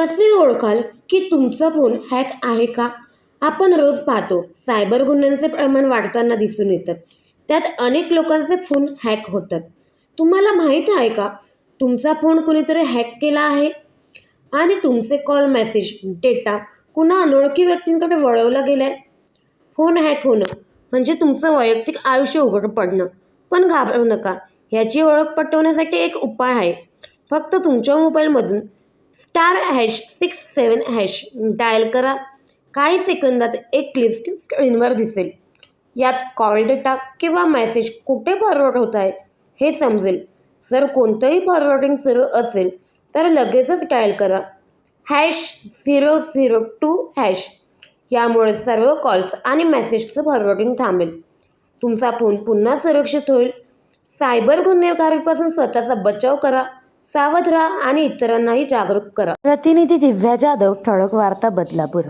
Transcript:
कसे ओळखाल की तुमचा फोन हॅक आहे का? आपण रोज पाहतो सायबर गुन्ह्यांचे प्रमाण वाढताना दिसून येतं. त्यात अनेक लोकांचे फोन हॅक होतात. तुम्हाला माहीत आहे का तुमचा फोन कुणीतरी हॅक केला आहे? आणि तुमचे कॉल मेसेज डेटा कुणा अनोळखी व्यक्तींकडे वळवला गेला आहे फोन हॅक होणं म्हणजे तुमचं वैयक्तिक आयुष्य उघड पडणं. पण घाबरू नका ह्याची ओळख पटवण्यासाठी एक उपाय आहे. फक्त तुमच्या मोबाईलमधून star hash six seven hash. Dial करा. काही सेकंदात एक लिस्ट स्क्रीनवर दिसेल. यात कॉल डेटा किंवा मेसेज कुठे फॉरवर्ड होत आहे हे समजेल. जर कोणतंही फॉरवर्डिंग सुरू असेल तर लगेचच डायल करा. Hash zero zero two hash. यामुळे सर्व कॉल्स आणि मेसेजचं फॉरवर्डिंग थांबेल. तुमचा फोन पुन्हा सुरक्षित होईल. सायबर गुन्हेगारीपासून स्वतःचा बचाव करा. सावध राहा आणि इतरांनाही जागरूक करा. प्रतिनिधी दिव्या जाधव ठळक वार्ता बदलापूर.